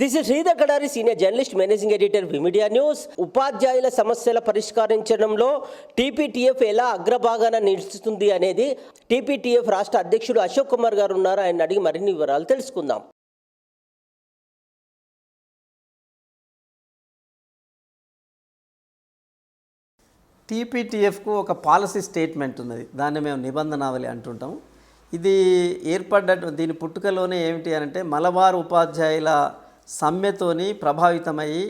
This is Sridhar Kadari senior journalist managing editor V Media news ఉపాధ్యాయుల సమస్యల పరిష్కరించడంలో TPTF ఎలా అగ్రభాగాన నిలుస్తుంది అనేది టీపీటీఎఫ్ రాష్ట్ర అధ్యక్షుడు అశోక్ కుమార్ గారు ఉన్నారు ఆయన అడిగి మరిన్ని వివరాలు తెలుసుకుందాం. టీపీటీఎఫ్కు ఒక పాలసీ స్టేట్మెంట్ ఉన్నది. దాన్ని మేము నిబంధనావళి అంటుంటాం ఇది ఏర్పడ్డ దీని పుట్టుకలోనే ఏమిటి అంటే మలబార్ ఉపాధ్యాయుల సమ్మెతోని ప్రభావితమయ్యి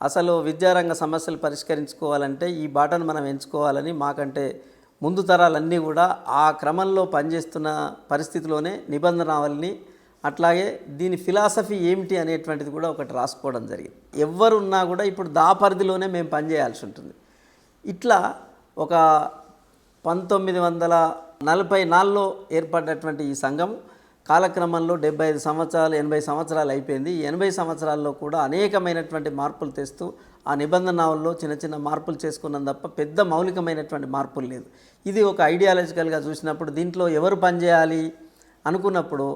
అసలు విద్యారంగ సమస్యలు పరిష్కరించుకోవాలంటే ఈ బాటను మనం ఎంచుకోవాలని మాకంటే ముందు తరాలన్నీ కూడా ఆ క్రమంలో పనిచేస్తున్న పరిస్థితిలోనే నిబంధనావళిని అట్లాగే దీని ఫిలాసఫీ ఏమిటి అనేటువంటిది కూడా ఒకటి రాసుకోవడం జరిగింది. ఎవరున్నా కూడా ఇప్పుడు దా పరిధిలోనే మేము పనిచేయాల్సి ఉంటుంది. ఇట్లా ఒక పంతొమ్మిది వందల నలభై నాలుగులో ఏర్పడినటువంటి ఈ సంఘం కాలక్రమంలో డెబ్బై ఐదు సంవత్సరాలు ఎనభై సంవత్సరాలు అయిపోయింది. ఎనభై సంవత్సరాల్లో కూడా అనేకమైనటువంటి మార్పులు తెస్తూ ఆ నిబంధనల్లో చిన్న చిన్న మార్పులు చేసుకున్నాం తప్ప పెద్ద మౌలికమైనటువంటి మార్పులు లేదు ఇది ఒక ఐడియాలజికల్గా చూసినప్పుడు దీంట్లో ఎవరు పనిచేయాలి అనుకున్నప్పుడు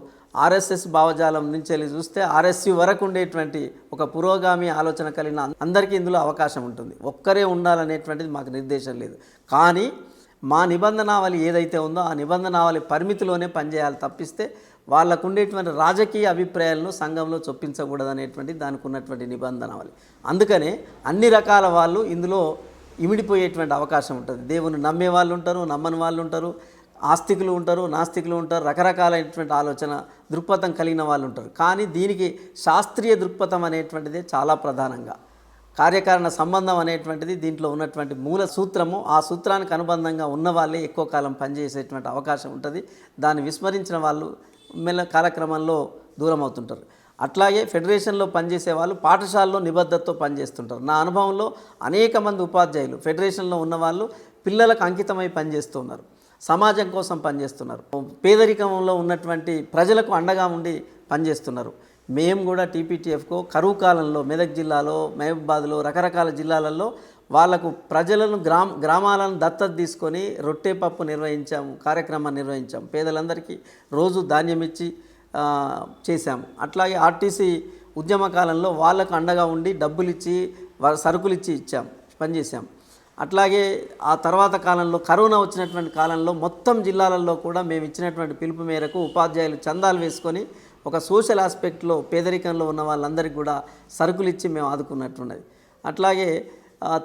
ఆర్ఎస్ఎస్ భావజాలం నుంచి వెళ్ళి చూస్తే ఆర్ఎస్యు వరకు ఉండేటువంటి ఒక పురోగామి ఆలోచన కలిగిన అందరికీ ఇందులో అవకాశం ఉంటుంది. ఒక్కరే ఉండాలనేటువంటిది మాకు నిర్దేశం లేదు. కానీ మా నిబంధనావళి ఏదైతే ఉందో ఆ నిబంధనావళి పరిమితిలోనే పనిచేయాలి తప్పిస్తే వాళ్ళకు ఉండేటువంటి రాజకీయ అభిప్రాయాలను సంఘంలో చొప్పించకూడదు అనేటువంటి దానికి ఉన్నటువంటి నిబంధనావళి. అందుకనే అన్ని రకాల వాళ్ళు ఇందులో ఇమిడిపోయేటువంటి అవకాశం ఉంటుంది. దేవుని నమ్మే వాళ్ళు ఉంటారు నమ్మని వాళ్ళు ఉంటారు ఆస్తికులు ఉంటారు నాస్తికులు ఉంటారు రకరకాలైనటువంటి ఆలోచన దృక్పథం కలిగిన వాళ్ళు ఉంటారు కానీ దీనికి శాస్త్రీయ దృక్పథం అనేటువంటిదే చాలా ప్రధానంగా. కార్యకారణ సంబంధం అనేటువంటిది దీంట్లో ఉన్నటువంటి మూల సూత్రము. ఆ సూత్రానికి అనుబంధంగా ఉన్న వాళ్ళే ఎక్కువ కాలం పనిచేసేటువంటి అవకాశం ఉంటుంది. దాన్ని విస్మరించిన వాళ్ళు మెల్ల కాలక్రమంలో దూరం అవుతుంటారు అట్లాగే ఫెడరేషన్లో పనిచేసే వాళ్ళు పాఠశాలలో నిబద్ధతతో పనిచేస్తుంటారు. నా అనుభవంలో అనేక మంది ఉపాధ్యాయులు ఫెడరేషన్లో ఉన్నవాళ్ళు పిల్లలకు అంకితమై పనిచేస్తున్నారు. సమాజం కోసం పనిచేస్తున్నారు. పేదరికంలో ఉన్నటువంటి ప్రజలకు అండగా ఉండి పనిచేస్తున్నారు. మేము కూడా టీపీటీఎఫ్కు కరువు కాలంలో మెదక్ జిల్లాలో మహబూబాద్లో రకరకాల జిల్లాలలో వాళ్ళకు ప్రజలను గ్రామ గ్రామాలను దత్తత తీసుకొని రొట్టె పప్పు నిర్వహించాము కార్యక్రమాన్ని నిర్వహించాము. పేదలందరికీ రోజు ధాన్యం ఇచ్చి చేశాము. అట్లాగే ఆర్టీసీ ఉద్యమ కాలంలో వాళ్ళకు అండగా ఉండి డబ్బులు ఇచ్చి సరుకులు ఇచ్చి ఇచ్చాం పనిచేసాం అట్లాగే ఆ తర్వాత కాలంలో కరోనా వచ్చినటువంటి కాలంలో మొత్తం జిల్లాలలో కూడా మేము ఇచ్చినటువంటి పిలుపు మేరకు ఉపాధ్యాయులు చందాలు వేసుకొని ఒక సోషల్ ఆస్పెక్ట్లో పేదరికంలో ఉన్న వాళ్ళందరికీ కూడా సరుకులు ఇచ్చి మేము ఆదుకున్నట్టున్నది. అట్లాగే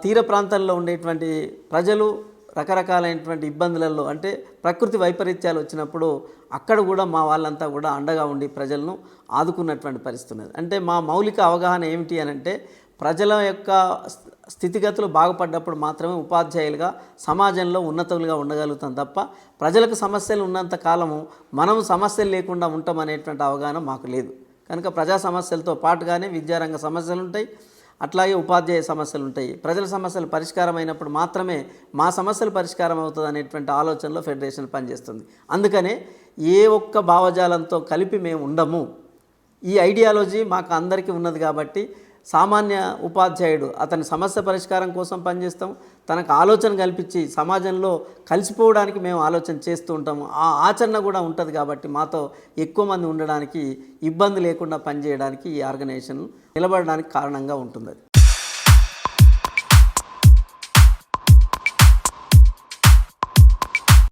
తీర ప్రాంతాల్లో ఉండేటువంటి ప్రజలు రకరకాలైనటువంటి ఇబ్బందులలో అంటే ప్రకృతి వైపరీత్యాలు వచ్చినప్పుడు అక్కడ కూడా మా వాళ్ళంతా కూడా అండగా ఉండి ప్రజలను ఆదుకున్నటువంటి పరిస్థితి ఉన్నది అంటే మా మౌలిక అవగాహన ఏమిటి అని అంటే ప్రజల యొక్క స్థితిగతులు బాగుపడ్డప్పుడు మాత్రమే ఉపాధ్యాయులుగా సమాజంలో ఉన్నతులుగా ఉండగలుగుతాం తప్ప ప్రజలకు సమస్యలు ఉన్నంత కాలము మనం సమస్యలు లేకుండా ఉంటాం అనేటువంటి అవగాహన మాకు లేదు. కనుక ప్రజా సమస్యలతో పాటుగానే విద్యారంగ సమస్యలు ఉంటాయి అట్లాగే ఉపాధ్యాయ సమస్యలు ఉంటాయి. ప్రజల సమస్యలు పరిష్కారం అయినప్పుడు మాత్రమే మా సమస్యలు పరిష్కారం అవుతుంది అనేటువంటి ఆలోచనలో ఫెడరేషన్ పనిచేస్తుంది. అందుకనే ఏ ఒక్క భావజాలంతో కలిపి మేము ఉండము. ఈ ఐడియాలజీ మాకు అందరికీ ఉన్నది కాబట్టి సామాన్య ఉపాధ్యాయుడు అతని సమస్య పరిష్కారం కోసం పనిచేస్తాం. తనకు ఆలోచన కల్పించి సమాజంలో కలిసిపోవడానికి మేము ఆలోచన చేస్తూ ఉంటాము. ఆ ఆచరణ కూడా ఉంటుంది కాబట్టి మాతో ఎక్కువ మంది ఉండడానికి ఇబ్బంది లేకుండా పనిచేయడానికి ఈ ఆర్గనైజేషన్ నిలబడడానికి కారణంగా ఉంటుంది